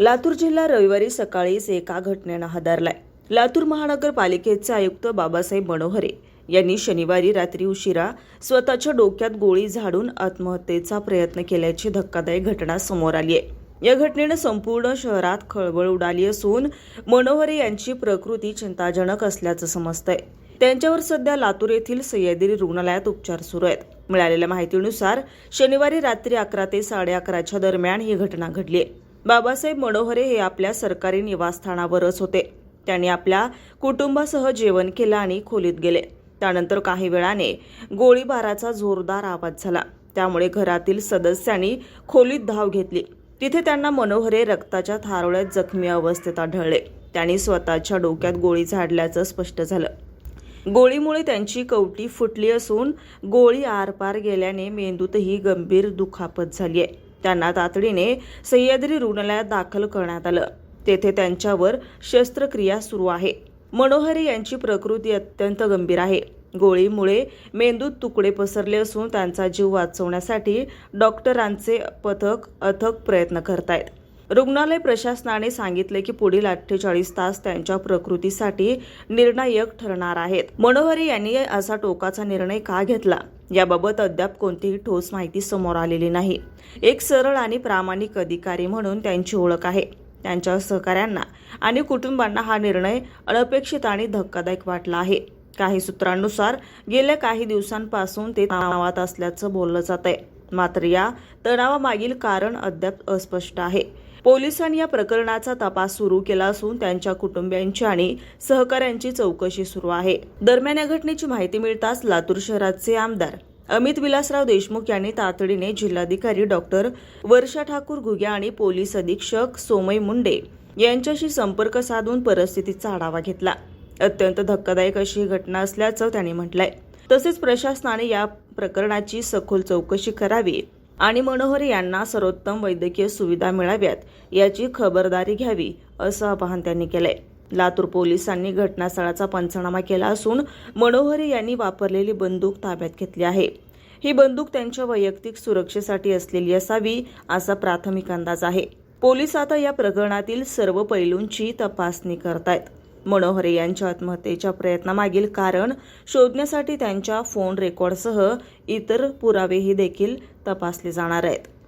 लातूर जिल्हा रविवारी सकाळीच एका घटनेनं हादरलाय. लातूर महानगरपालिकेचे आयुक्त बाबासाहेब मनोहरे यांनी शनिवारी रात्री उशिरा स्वतःच्या डोक्यात गोळी झाडून आत्महत्येचा प्रयत्न केल्याची धक्कादायक घटना समोर आली आहे. या घटनेनं संपूर्ण शहरात खळबळ उडाली असून मनोहरे यांची प्रकृती चिंताजनक असल्याचं समजतंय. त्यांच्यावर सध्या लातूर येथील सह्याद्री रुग्णालयात उपचार सुरू आहेत. मिळालेल्या माहितीनुसार शनिवारी रात्री अकरा ते साडे अकराच्या दरम्यान ही घटना घडली आहे. बाबासाहेब मनोहरे हे आपल्या सरकारी निवासस्थानावरच होते. त्यांनी आपल्या कुटुंबासह जेवण केलं आणि खोलीत गेले. त्यानंतर काही वेळाने गोळीबाराचा जोरदार आवाज झाला. त्यामुळे घरातील सदस्यांनी खोलीत धाव घेतली. तिथे त्यांना मनोहरे रक्ताच्या थारोळ्यात जखमी अवस्थेत आढळले. त्यांनी स्वतःच्या डोक्यात गोळी झाडल्याचं स्पष्ट झालं. गोळीमुळे त्यांची कवटी फुटली असून गोळी आरपार गेल्याने मेंदूतही गंभीर दुखापत झाली आहे त्यांना तातडीने सह्याद्री रुग्णालयात दाखल करण्यात आलं. तेथे त्यांच्यावर शस्त्रक्रिया सुरू आहे. मनोहरी यांची प्रकृती अत्यंत गंभीर आहे. गोळीमुळे मेंदूत तुकडे पसरले असून त्यांचा जीव वाचवण्यासाठी डॉक्टरांचे पथक अथक प्रयत्न करतायत. रुग्णालय प्रशासनाने सांगितले की पुढील अठ्ठेचाळीस तास त्यांच्या प्रकृतीसाठी निर्णायक ठरणार आहेत. मनोहरी यांनी असा टोकाचा निर्णय का घेतला? याबाबत अद्याप कोणतीही ठोस माहिती समोर आलेली नाही. एक सरळ आणि प्रामाणिक अधिकारी म्हणून त्यांची ओळख आहे. त्यांच्या सहकाऱ्यांना आणि कुटुंबांना हा निर्णय अनपेक्षित आणि धक्कादायक वाटला आहे. काही सूत्रांनुसार गेल्या काही दिवसांपासून ते तणावात असल्याचं बोललं जात आहे मात्र या तणावामागील कारण अद्याप अस्पष्ट आहे. पोलिसांनी या प्रकरणाचा तपास सुरू केला असून त्यांच्या कुटुंबियांची आणि सहकाऱ्यांची चौकशी सुरू आहे. दरम्यान या घटनेची माहिती मिळताच लातूर शहराचे आमदार अमित विलासराव देशमुख यांनी तातडीने जिल्हाधिकारी डॉक्टर वर्षा ठाकूर घुगे आणि पोलीस अधीक्षक सोमय मुंडे यांच्याशी संपर्क साधून परिस्थितीचा आढावा घेतला. अत्यंत धक्कादायक अशी ही घटना असल्याचं त्यांनी म्हटलंय. तसेच प्रशासनाने या प्रकरणाची सखोल चौकशी करावी आणि मनोहर यांना सर्वोत्तम वैद्यकीय सुविधा मिळाव्यात याची खबरदारी घ्यावी असं आवाहन त्यांनी केलंय. लातूर पोलिसांनी घटनास्थळाचा पंचनामा केला असून मनोहर यांनी वापरलेली बंदूक ताब्यात घेतली आहे. ही बंदूक त्यांच्या वैयक्तिक सुरक्षेसाठी असलेली असावी असा प्राथमिक अंदाज आहे. पोलीस आता या प्रकरणातील सर्व पैलूंची तपासणी करतायत. मनोहरे यांच्या आत्महत्येच्या प्रयत्नामागील कारण शोधण्यासाठी त्यांच्या फोन रेकॉर्डसह इतर पुरावेही देखील तपासले जाणार आहेत.